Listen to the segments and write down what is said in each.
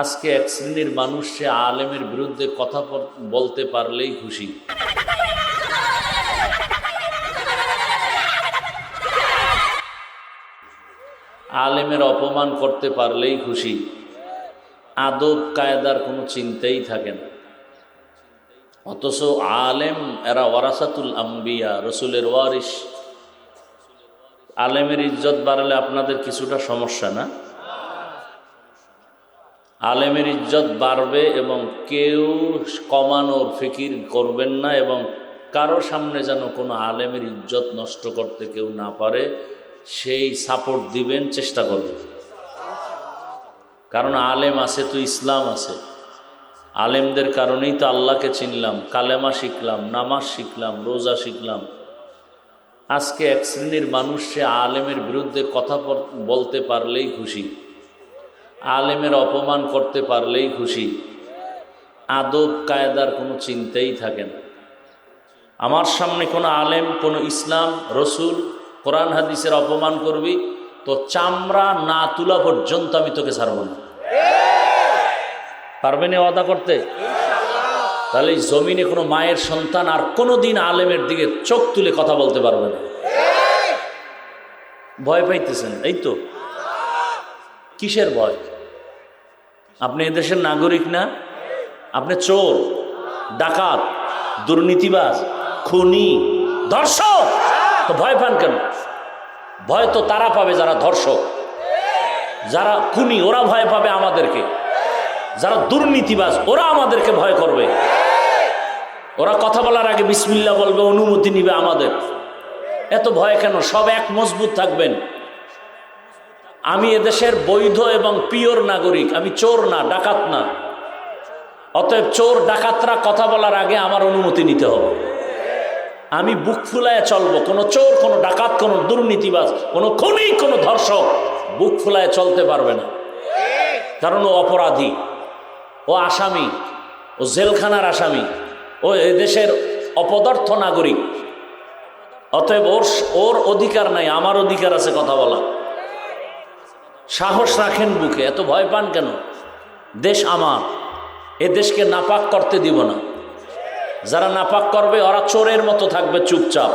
আজকে এক শ্রেণির মানুষ, সে আলেমের বিরুদ্ধে কথা বলতে পারলেই খুশি। আলেমের অপমান করতে পারলেই খুশি। আদব কায়দার কোনো চিন্তাই থাকে না। অথচ আলেম এরা ওয়ারাসাতুল আম্বিয়া, রসুলের ওয়ারিস আলেমের ইজ্জত বাড়ালে আপনাদের কিছুটা সমস্যা না? আলেমের ইজ্জত বাড়বে এবং কেউ কমানোর ফিকির করবেন না এবং কারও সামনে যেন কোনো আলেমের ইজ্জত নষ্ট করতে কেউ না পারে, সেই সাপোর্ট দিবেন, চেষ্টা করবেন। কারণ আলেম আছে তো ইসলাম আছে। আলেমদের কারণেই তো আল্লাহকে চিনলাম, কালেমা শিখলাম, নামাজ শিখলাম, রোজা শিখলাম। আজকে এক শ্রেণির মানুষ সে আলেমের বিরুদ্ধে কথা বলতে পারলেই খুশি। আলেমের অপমান করতে পারলেই খুশি। আদব কায়দার কোনো চিন্তাই থাকে না। আমার সামনে কোনো আলেম, কোনো ইসলাম, রসুল, কোরআন, হাদিসের অপমান করবি, তো চামড়া না তুলা পর্যন্ত আমি তোকে ছাড়ব না। পারবেন এ ওয়াদা করতে? তাহলে জমিনে কোনো মায়ের সন্তান আর কোনো দিন আলেমের দিকে চোখ তুলে কথা বলতে পারবে না। ভয় পাইতেছেন, এই তো? কিসের ভয়? আপনি এদেশের নাগরিক না? আপনি চোর, ডাকাত, দুর্নীতিবাজ, খুনি, ধর্ষক! তো ভয় পান কেন? ভয় তো তারা পাবে যারা ধর্ষক। যারা খুনি, ওরা ভয় পাবে আমাদেরকে। যারা দুর্নীতিবাজ, ওরা আমাদেরকে ভয় করবে। ওরা কথা বলার আগে বিসমিল্লা বলবে, অনুমতি নিবে আমাদের। এত ভয় কেন? সব এক মজবুত থাকবেন। আমি এদেশের বৈধ এবং পিওর নাগরিক, আমি চোর না, ডাকাত না। অতএব চোর, ডাকাতরা কথা বলার আগে আমার অনুমতি নিতে হবে। আমি বুক ফুলায় চলবো, কোনো চোর, কোনো ডাকাত, কোনো দুর্নীতিবাজ, কোনো খুনি, কোনো ধর্ষক বুক ফুলায় চলতে পারবে না। কারণ ও অপরাধী, ও আসামি, ও জেলখানার আসামি, ও এদেশের অপদার্থ নাগরিক। অতএব ওর ওর অধিকার নাই, আমার অধিকার আছে কথা বলা। সাহস রাখেন বুকে, এত ভয় পান কেন? দেশ আমার, এ দেশকে নাপাক করতে দিব না। যারা নাপাক করবে, ওরা চোরের মতো থাকবে চুপচাপ।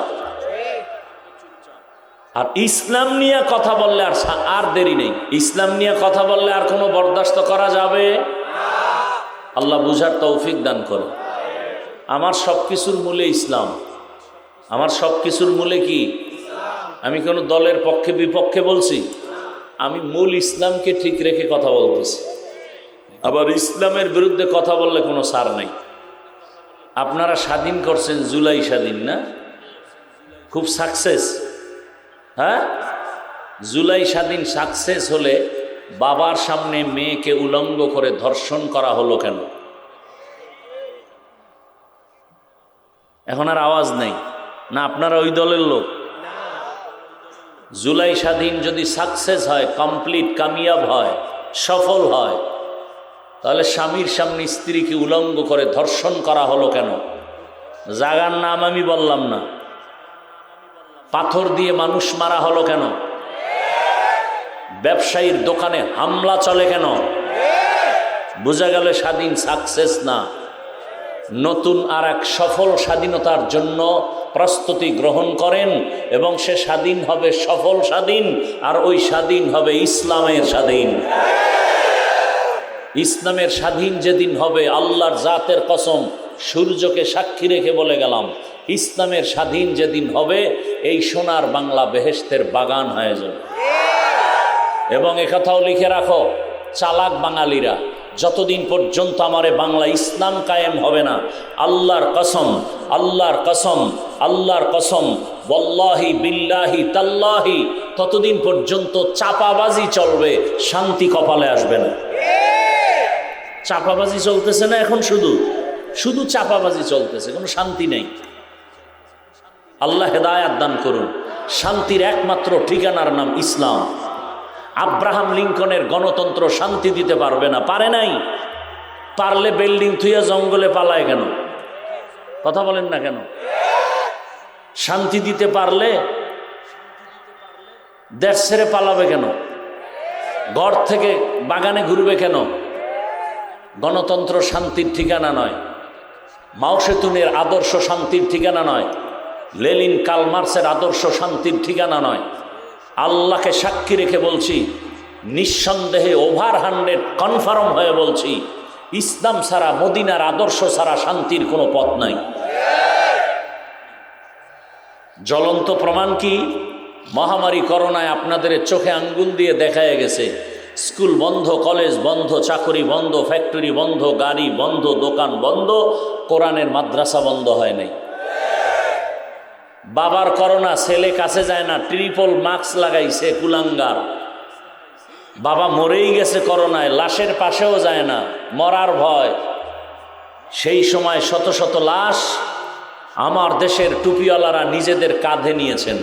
আর ইসলাম নিয়ে কথা বললে আর আর দেরি নেই। ইসলাম নিয়ে কথা বললে আর কোনো বরদাস্ত করা যাবে? আল্লাহ বুঝার তৌফিক দান করে আমার সব কিছুর মূলে ইসলাম। আমার সব কিছুর মূলে কি? আমি কোনো দলের পক্ষে বিপক্ষে বলছি? আমি মূল ইসলামকে ঠিক রেখে কথা বলতেছি। আবার ইসলামের বিরুদ্ধে কথা বললে কোনো সার নেই। আপনারা স্বাধীন করছেন জুলাই স্বাধীন, না? খুব সাকসেস। হ্যাঁ? জুলাই স্বাধীন সাকসেস হলে বাবার সামনে মেয়েকে উলঙ্গ করে ধর্ষণ করা হলো কেন? এখন আর আওয়াজ নেই। না আপনারা ওই দলের লোক জুলাই স্বাধীন যদি সাকসেস হয় কমপ্লিট কামিয়াব হয়, সফল হয়, তাহলে স্বামীর সামনে স্ত্রীকে উলঙ্গ করে ধর্ষণ করা হলো কেন? জাগার নাম আমি বললাম না। পাথর দিয়ে মানুষ মারা হলো কেন? ব্যবসায়ীর দোকানে হামলা চলে কেন? বোঝা গেল স্বাধীন সাকসেস না। নতুন আর এক সফল স্বাধীনতার জন্য প্রস্তুতি গ্রহণ করেন এবং সে স্বাধীন হবে সফল স্বাধীন, আর ওই স্বাধীন হবে ইসলামের স্বাধীন। ইসলামের স্বাধীন যেদিন হবে, আল্লাহর জাতের কসম, সূর্যকে সাক্ষী রেখে বলে গেলাম, ইসলামের স্বাধীন যেদিন হবে, এই সোনার বাংলা বেহেস্তের বাগান হয়ে যাবে। এবং একথাও লিখে রাখো, চালাক বাঙালিরা যতদিন পর্যন্ত আমারে বাংলা ইসলাম কায়েম হবে না, আল্লাহর কসম আল্লাহর কসম আল্লাহর কসম বল্লাহি বিল্লাহি তাল্লাহি, ততদিন পর্যন্ত চাপাবাজি চলবে, শান্তি কপালে আসবে না। চাপাবাজি চলতেছে না এখন শুধু শুধু চাপাবাজি চলতেছে, কোনো শান্তি নেই। আল্লাহ হেদায়াত দান করুন, শান্তির একমাত্র ঠিকানার নাম ইসলাম। আব্রাহাম লিঙ্কনের গণতন্ত্র শান্তি দিতে পারবে না। পারে নাই। পারলে বিল্ডিং থুইয়া জঙ্গলে পালায় কেন? কথা বলেন না কেন? শান্তি দিতে পারলে দেশ ছেড়ে পালাবে কেন? ঘর থেকে বাগানে ঘুরবে কেন? গণতন্ত্র শান্তির ঠিকানা নয়। মাওসেতুনের আদর্শ শান্তির ঠিকানা নয়। লেলিন কালমার্সের আদর্শ শান্তির ঠিকানা নয়। আল্লাহকে সাক্ষী রেখে বলছি, নিঃসন্দেহে ওভার হান্ড্রেড কনফার্ম হয়ে বলছি, ইসলাম ছাড়া, মদিনার আদর্শ ছাড়া শান্তির কোনো পথ নাই। জ্বলন্ত প্রমাণ কি? মহামারী করোনায় আপনাদের চোখে আঙ্গুল দিয়ে দেখায় গেছে। স্কুল বন্ধ, কলেজ বন্ধ, চাকরি বন্ধ, ফ্যাক্টরি বন্ধ, গাড়ি বন্ধ, দোকান বন্ধ, কোরআনের মাদ্রাসা বন্ধ হয় নাই। বাবার করোনা, ছেলে কাছে যায় না ট্রিপল মাস্ক লাগাইছে কুলাঙ্গার। বাবা মরেই গেছে করোনায়, লাশের পাশেও যায় না, মরার ভয়। সেই সময় শত শত লাশ আমার দেশের টুপিওয়ালারা নিজেদের কাঁধে নিয়েছেন।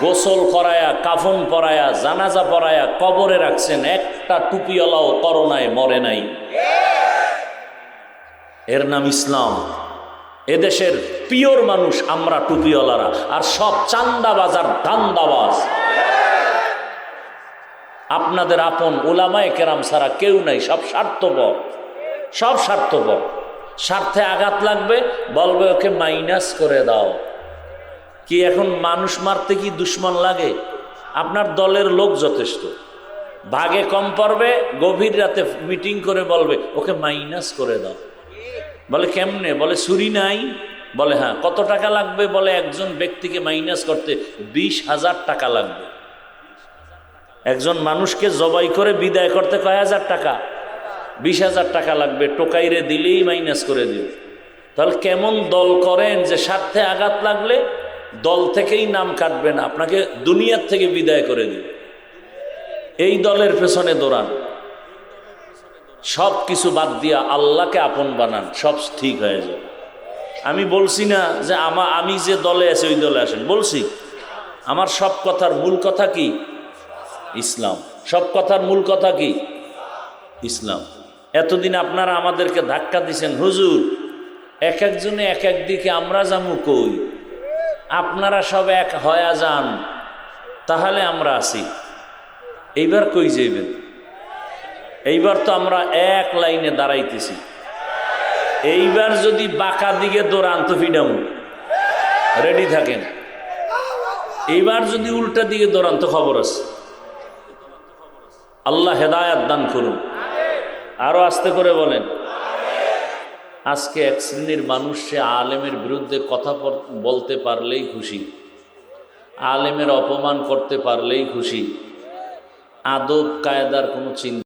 গোসল করায়া, কাফন পরায়া, জানাজা পরায়া কবরে রাখছেন, একটা টুপিওয়ালাও করোনায় মরে নাই। এর নাম ইসলাম। এদেশের পিওর মানুষ আমরা টুপিওয়ালারা, আর সব চান্দাবাজ আর ধান্দাবাজ আপনাদের আপন ওলামায় কেরাম ছাড়া কেউ নাই, সব স্বার্থপর সব স্বার্থপর। স্বার্থে আঘাত লাগবে, বলবে ওকে মাইনাস করে দাও। কি এখন মানুষ মারতে কি দুশ্মন লাগে? আপনার দলের লোক যথেষ্ট। ভাগে কম পড়বে, গভীর রাতে মিটিং করে বলবে, ওকে মাইনাস করে দাও। বলে কেমনে? বলে ছুরি নাই। বলে হ্যাঁ কত টাকা লাগবে? বলে, একজন ব্যক্তিকে মাইনাস করতে বিশ হাজার টাকা লাগবে। একজন মানুষকে জবাই করে বিদায় করতে কয় হাজার টাকা? বিশ হাজার টাকা লাগবে, টোকাইরে দিলেই মাইনাস করে দিল তাহলে কেমন দল করেন যে স্বার্থে আঘাত লাগলে দল থেকেই নাম কাটবেন, আপনাকে দুনিয়ার থেকে বিদায় করে দিল এই দলের পেছনে দৌড়ান। সব কিছু বাদ দিয়া আল্লাহকে আপন বানান, সব ঠিক হয়ে যায় আমি বলছি না যে আমা আমি যে দলে আছি, ওই দলে আসেন। বলছি, আমার সব কথার মূল কথা কি? ইসলাম। সব কথার মূল কথা কি? ইসলাম। এতদিন আপনারা আমাদেরকে ধাক্কা দিছেন, হুজুর, এক একজনে এক এক দিকে আমরা যামু কই? আপনারা সব এক হয়া যান, তাহলে আমরা আসি এইবার কই যাইবেন? এইবার তো আমরা এক লাইনে দাঁড়াইতেছি। এইবার যদি বাঁকা দিকে দৌড়ান তো ফিডামু। রেডি থাকেন। এইবার যদি উল্টা দিকে দৌড়ান তো খবর আছে। আল্লাহ হেদায়াত দান করুন। আরও আস্তে করে বলেন। আজকে এক শ্রেণির মানুষ, সে আলেমের বিরুদ্ধে কথা বলতে পারলেই খুশি। আলেমের অপমান করতে পারলেই খুশি। আদব, কায়দার কোনো চিন্তা